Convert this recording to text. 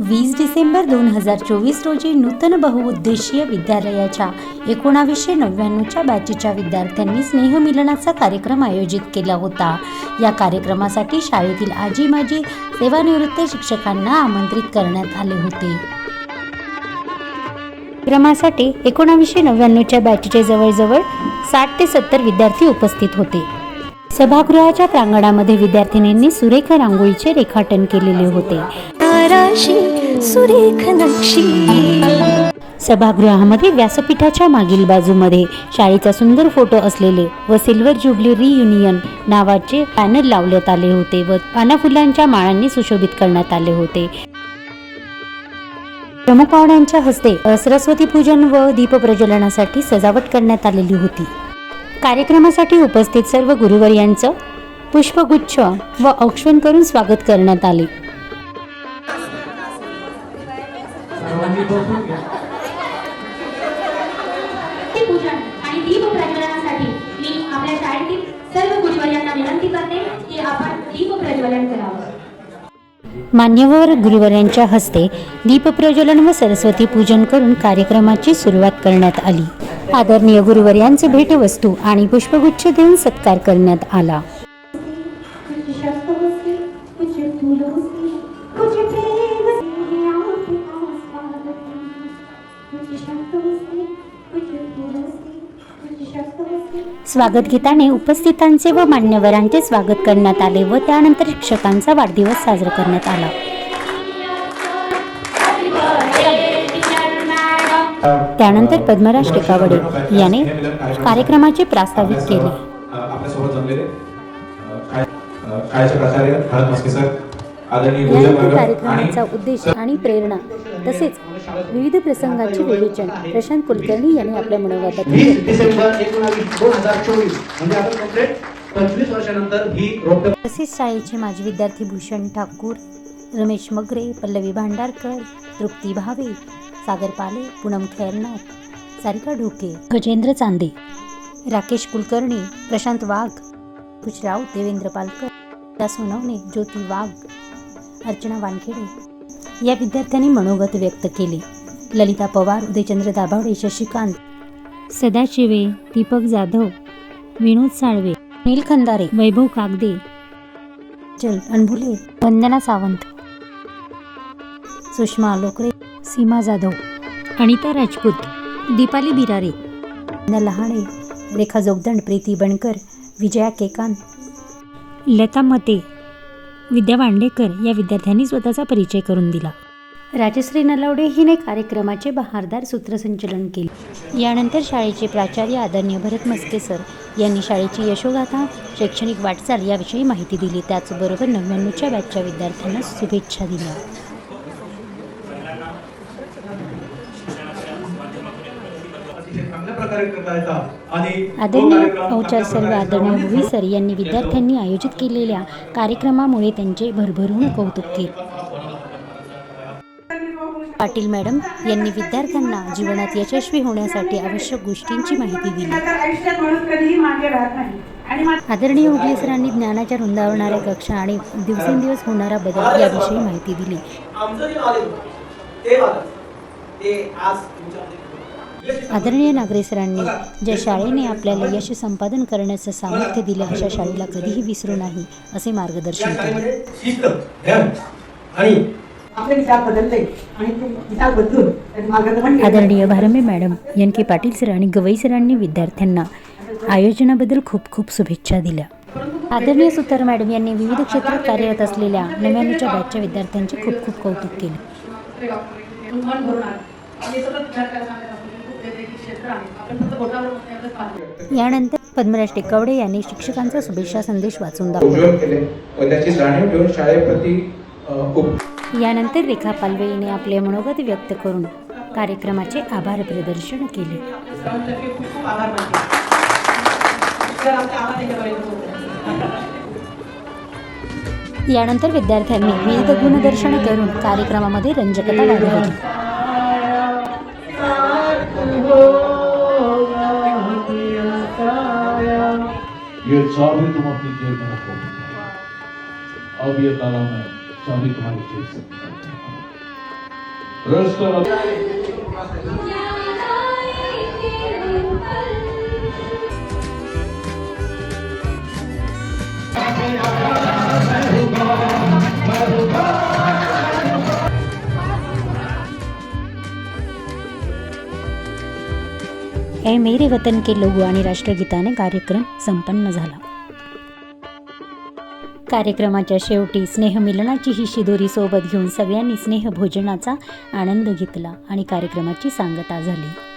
वीस डिसेंबर दोन हजार चोवीस रोजी नूतन बहुउद्देशीय विद्यालयाच्या एकोणावीसशे नव्याण्णवच्या बॅचच्या विद्यार्थ्यांनी स्नेहमिलनाचा कार्यक्रम आयोजित केला होता. या कार्यक्रमासाठी शाळेतील आजी माजी सेवानिवृत्त शिक्षकांना आमंत्रित करण्यात आले होते. कार्यक्रमासाठी एकोणावीसशे नव्याण्णवच्या बॅचचे जवळजवळ साठ ते सत्तर विद्यार्थी उपस्थित होते. सभागृहाच्या प्रांगणामध्ये विद्यार्थिनींनी सुरेख रांगोळीचे रेखाटन केलेले होते. ताराशी सुरेख नक्षी. सभागृहामध्ये व्यासपीठाच्या मागील बाजूमध्ये शाळेचा सुंदर फोटो असलेले व सिल्वर ज्युबली रियुनियन नावाचे पॅनल लावण्यात आले होते व पानाफुलांच्या माळांनी सुशोभित करण्यात आले होते. प्रमुख पाहुण्यांच्या हस्ते सरस्वती पूजन व दीपप्रज्वलनासाठी सजावट करण्यात आलेली होती. कार्यक्रमासाठी उपस्थित सर्व गुरुवर्यांचं पुष्पगुच्छ व औक्षण करून स्वागत करण्यात आले. ते पूजन आणि दीप प्रज्वलनासाठी मी आपल्या शाळेतील सर्व गुरुवर्यांना विनंती करते की आपण दीप प्रज्वलन करावं. मान्यवर गुरुवर्यांच्या हस्ते दीपप्रज्वलन व सरस्वती पूजन करून कार्यक्रमाची सुरुवात करण्यात आली. आदरणीय गुरुवर्यांचे भेटवस्तू आणि पुष्पगुच्छ देऊन सत्कार करण्यात आला. स्वागत गीताने उपस्थितांचे व मान्यवरांचे स्वागत करण्यात आले व त्यानंतर शिक्षकांचा वाढदिवस साजरा करण्यात आला. त्यानंतर पद्मराज टेकावडे याने कार्यक्रमाचे प्रास्ताविक केले. वर्ग कार्यक्रमाचा उद्देश आणि प्रेरणा तसेच विविध प्रसंगाचे विवेचन प्रशांत कुलकर्णी यांनी आपल्या मनोगतात म्हणजे ही तसेच शाळेचे माजी विद्यार्थी भूषण ठाकूर रमेश मगरे पल्लवी भांडारकर तृप्ती भावे सागर पाले पूनम खैरनाथ सारिका ढोके गजेंद्र चांदे राकेश कुलकर्णी प्रशांत वाघ राऊत देवेंद्र पालकर सोनवणे ज्योती वाघ अर्चना वानखेडे. या विद्यार्थ्यांनी मनोगत व्यक्त केले. ललिता पवार उदयचंद्र दाभावडे शशिकांत सदाशिवे दीपक जाधव विनोद साळवे नील खंदारे वैभव कागदे चल अनभुले वंदना सावंत सुषमा लोकरे सीमा जाधव अनिता राजपूत दीपाली बिरारे लहाणे रेखा जोगदंड प्रीती बनकर विजया केकांत लता मते विद्या वांडेकर या विद्यार्थ्यांनी स्वतःचा परिचय करून दिला. राजश्री नलावडे हिने कार्यक्रमाचे बहारदार सूत्रसंचलन केले. यानंतर शाळेचे प्राचार्य आदरणीय भरत मस्के सर यांनी शाळेची यशोगाथा शैक्षणिक वाटचाल याविषयी माहिती दिली. त्याचबरोबर नव्याण्णवच्या बॅचच्या विद्यार्थ्यांना शुभेच्छा दिल्या अतिशय चांगल्या प्रकारे करता येतात आणि तो आदरणीय औचार सर्व आदरणीय प्रकारे भुवी सर यांनी विद्यार्थ्यांनी आयोजित केलेल्या कार्यक्रमामुळे त्यांचे भरभरून कौतुक केले. पाटील मॅडम यांनी विद्यार्थ्यांना जीवनात यशस्वी होण्यासाठी आवश्यक गोष्टींची माहिती दिली. आदरणीय उगले सरांनी ज्ञानाच्या रुंदावणाऱ्या कक्षा आणि दिवसेंदिवस होणारा बदल याविषयी माहिती दिली. आदरणीय नागरे सरांनी ज्या शाळेने आपल्याला यश संपादन करण्याचं सामर्थ्य दिलं अशा शाळेला कधीही विसरू नाही असे मार्गदर्शन केले. आदरणीय Bharambe madam N K Patil sir आणि गवई सरांनी विद्यार्थ्यांना आयोजनाबद्दल खूप खूप शुभेच्छा दिल्या. आदरणीय सुतार मॅडम यांनी विविध क्षेत्रात कार्यरत असलेल्या नव्याण्णवच्या बॅचच्या विद्यार्थ्यांचे खूप खूप कौतुक केले. यानंतर पद्मराज टेकावडे यांनी शिक्षकांचा शुभेच्छा संदेश वाचून दाखवला. यानंतर रेखा पालवे यांनी आपले मनोगत व्यक्त करून कार्यक्रमाचे आभार प्रदर्शन केले. यानंतर विद्यार्थ्यांनी विविध गुणदर्शन करून कार्यक्रमामध्ये रंजकता वाढवली. ये चाबी तुम अपनी जेब में रखो अब ये ताला मैं चाबी तुम्हारी जेब से निकालता ए मेरे वतन के लोगो आणि राष्ट्रगीताने कार्यक्रम संपन्न झाला. कार्यक्रमाच्या शेवटी स्नेहमिलनाची ही शिदोरी सोबत घेऊन सगळ्यांनी स्नेहभोजनाचा आनंद घेतला आणि कार्यक्रमाची सांगता झाली.